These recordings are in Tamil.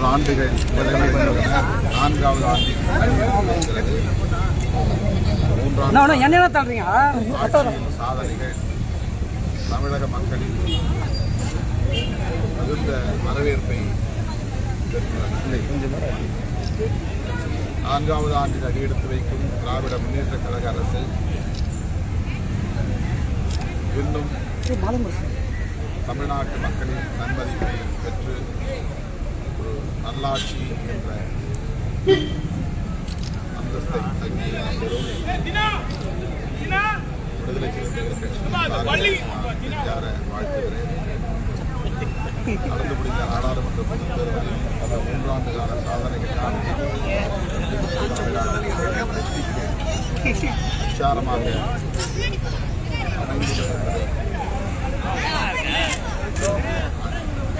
மூன்று ஆண்டுகள் நிறைவடைந்துள்ளன நான்காவது ஆண்டில் என்ன தள்ளுறீங்க சாதனைகள் தமிழக மக்களின் மிகுந்த வரவேற்பை நான்காவது ஆண்டில் அடியெடுத்து வைக்கும் திராவிட முன்னேற்ற கழக அரசு இன்னும் தமிழ்நாட்டு மக்களின் நன்மதிப்பை பெற்று நல்லாட்சி என்ற அந்தஸ்தை தங்கி பெறும் விடுதலை சிறுத்தைகள் கட்சியின் சார்பில் நான் நெஞ்சார வாழ்த்துகிறேன் நடந்து முடிந்த நாடாளுமன்ற பொதுத் தேர்தலில் பல மூன்றாண்டு கால சாதனைகளால் வெற்றிக்கு விசாரமாக அமைந்துள்ளது என்பதை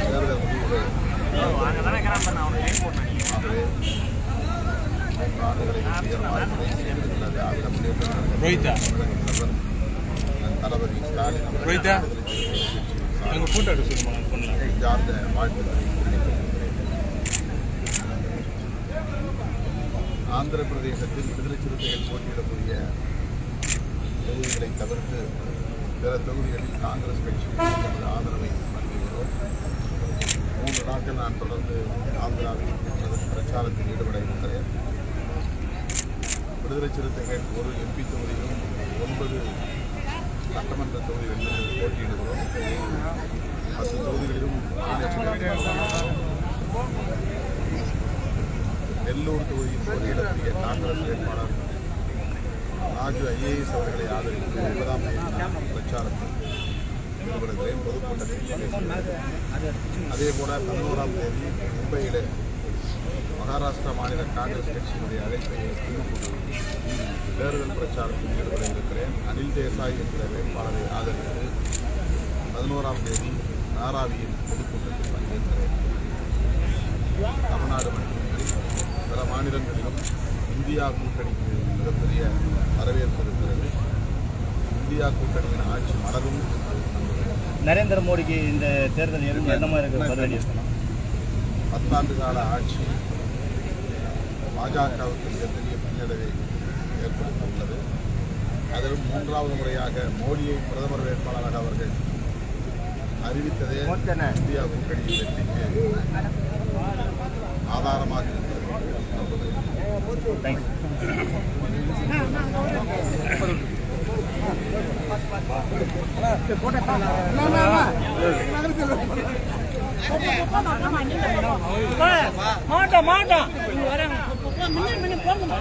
தேர்தல் முடிவுகள் ஆகவே மூன்று ஆண்டுகளை வெற்றிகரமாக நிறைவு செய்திருக்கிற திராவிட முன்னேற்ற கழக தமிழக ரோஹிதா. தளபதி ஸ்டாலின் ரோஹிதா. விடுதலை சிறுத்தைகள் எடுத்து பண்ணலாம் சார்ந்த வாழ்த்துக்களை ஆந்திர பிரதேசத்தில் விடுதலை சிறுத்தைகள் போட்டியிடக்கூடிய தொகுதிகளை தவிர்த்து பிற தொகுதிகளில் காங்கிரஸ் கட்சி தமது ஆதரவை வழங்குகிறோம் மூன்று நாட்கள் நான் தொடர்ந்து ஆந்திராவில் பிரச்சாரத்தில் ஈடுபட இருக்கிறேன். விடுதலை சிறுத்தைகள் ஒரு எம்பி தொகுதியிலும் ஒன்பது சட்டமன்ற தொகுதிகளிலும் போட்டியிடுகிறோம். பத்து தொகுதிகளிலும் நெல்லூர் தொகுதியில் போட்டியிடக்கூடிய காங்கிரஸ் வேட்பாளர் ராஜு ஐஏஎஸ் அவர்களை ஆதரித்து ஒன்பதாம் தேதி பிரச்சாரத்தில் ஈடுபடுகிறேன் பொதுக்கூட்டத்தில் அதே போல பதினோராம் தேதி மும்பையில் மகாராஷ்டிரா மாநில காங்கிரஸ் கட்சியினுடைய அழைப்பை ஏற்று தேர்தல் பிரச்சாரத்தில் ஈடுபட இருக்கிறேன் அனில் தேசாய் என்கிற வேட்பாளரை ஆதரித்து பதினோராம் தேதி நாராவியில் பொதுக்கூட்டத்தில் பங்கேற்கிறேன். தமிழ்நாடு மட்டுமின்றி பிற மாநிலங்களிலும் இந்தியா கூட்டணிக்கு மிகப்பெரிய வரவேற்பு இருக்கிறது. இந்தியா கூட்டணியின் ஆட்சி மலரும் நரேந்திர மோடிக்கு இந்த தேர்தல் என்ன மாதிரி பதிலடி பத்தாண்டு கால ஆட்சி பாஜகவுக்கு மிகப்பெரிய பின்னடைவை ஏற்படுத்த உள்ளது அதிலும் மூன்றாவது முறையாக மோடியை பிரதமர் வேட்பாளராக அவர்கள் அறிவித்ததே இந்தியா கூட்டணியின் வெற்றிக்கு ஆதாரமாக தேங்க்ஸ் மாட்டோம் போதும்